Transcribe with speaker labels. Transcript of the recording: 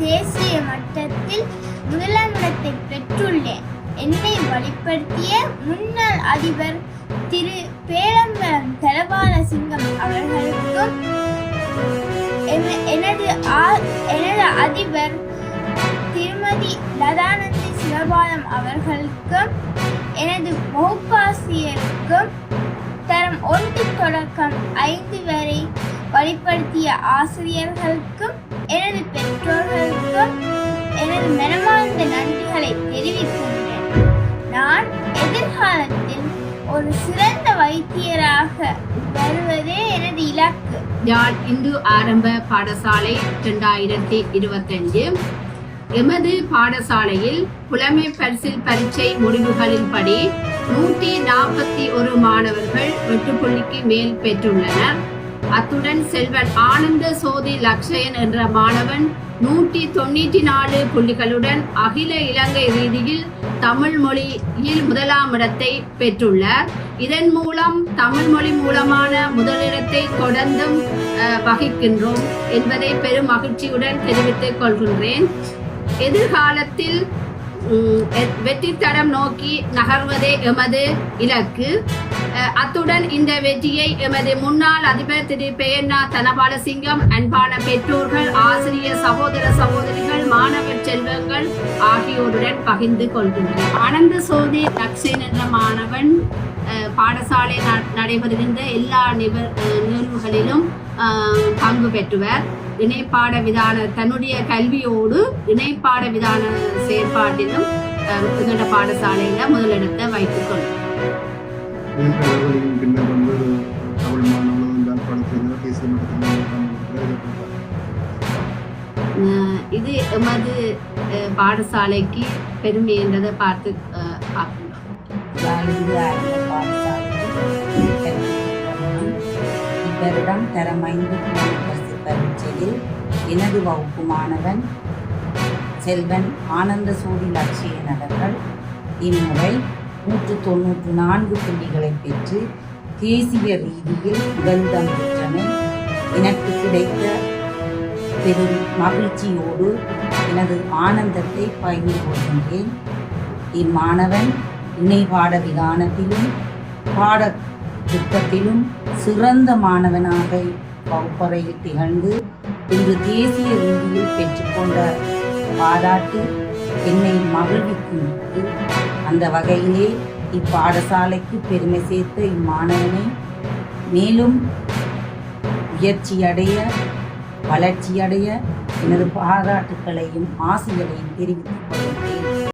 Speaker 1: தேசிய மட்டத்தில் முதலாம் பெற்றுள்ளேன் என்னை வழிப்படுத்திய முன்னாள் அதிபர் திரு பேரம்பலம் தலபால சிங்கம் அவர்களுக்கும் எனது ஆ- எனது அதிபர் திருமதி லதானந்தி சிவபாலம் அவர்களுக்கும் எனது வகுப்பாசிரியருக்கும் தரம் ஒன்று தொடக்கம் ஐந்து வரை வழிப்படுத்திய ஆசிரியர்களுக்கும் எனது பெற்றோர்களுக்கும் எனது மனமார்ந்த நன்றிகளை தெரிவிக்கின்றேன். நான் எதிர்காலத்தில் ஒரு சிறந்த வைத்தியராக வருவதே எனது இலக்கு.
Speaker 2: யாழ் இந்து ஆரம்ப பாடசாலை இரண்டாயிரத்தி இருபத்தஞ்சு. எமது பாடசாலையில் புலமை பரிசில் பரீட்சை முடிவுகளின்படி நூற்றி நாற்பத்தி ஒரு மாணவர்கள் எட்டு புள்ளிக்கு மேல் பெற்றுள்ளனர். அத்துடன் செல்வன் ஆனந்த சோதி லக்ஷயன் என்ற மாணவன் நூற்றி தொண்ணூற்றி நாலு புள்ளிகளுடன் அகில இலங்கை ரீதியில் தமிழ் மொழியில் முதலாம் இடத்தை பெற்றுள்ளார். இதன் மூலம் தமிழ் மொழி மூலமான முதலிடத்தை தொடர்ந்தும் அஹ், வகிக்கின்றோம் என்பதை பெரும் மகிழ்ச்சியுடன் தெரிவித்துக் கொள்கின்றேன். எதிர்காலத்தில் உம், வெற்றி தடம் நோக்கி நகர்வதே எமது இலக்கு. அத்துடன் இந்த வெற்றியை எமது முன்னாள் அதிபர் திரு. பெயண்ணா தனபாலசிங்கம் அன்பான பெற்றோர்கள் ஆசிரியர் சகோதர சகோதரிகள் மாணவர் செல்வங்கள் ஆகியோருடன் பகிர்ந்து கொள்கின்றனர். ஆனந்த சோதி தக்ஷன் என்ற மாணவன் பாடசாலை ந- நடைபெறுகின்ற எல்லா நிப- நிகழ்வுகளிலும் பங்கு பெற்றுவர். இணைப்பாட விதான தன்னுடைய கல்வியோடு இணைப்பாட விதான செயற்பாட்டிலும் எங்களோட பாடசாலையில முதலிடத்தை வைத்துக் கொள்ளும்
Speaker 3: பின்னர் வந்து தமிழ் மாணவர்கள் தான் படத்தில் தேசிய
Speaker 2: இது எமது பாடசாலைக்கு பெருமை என்றதை பார்த்து அஹ்,
Speaker 4: இவரிடம் தரம் ஐந்து பரிசு பரீட்சையில் எனது வகுப்பு மாணவன் செல்வன் ஆனந்த சூடி லட்சியன் அவர்கள் இம்முறை நூற்று தொண்ணூற்று நான்கு புள்ளிகளை பெற்று தேசிய ரீதியில் முதலிடம் பெற்றமை எனக்கு கிடைத்த பெரும் மகிழ்ச்சியோடு எனது ஆனந்தத்தை பகிர்ந்து கொள்கின்றேன். இம்மாணவன் இணைபாட விதானத்திலும் பாட திட்டத்திலும் சிறந்த மாணவனாக வகுப்பறையில் திகழ்ந்து இன்று தேசிய ரீதியில் பெற்றுக்கொண்ட பாராட்டு என்னை மகிழ்விக்கும். அந்த வகையிலே இப்பாடசாலைக்கு பெருமை சேர்த்த இம்மாணவனை மேலும் உயர்ச்சியடைய வளர்ச்சியடைய எனது பாராட்டுக்களையும் ஆசைகளையும் தெரிவித்தேன்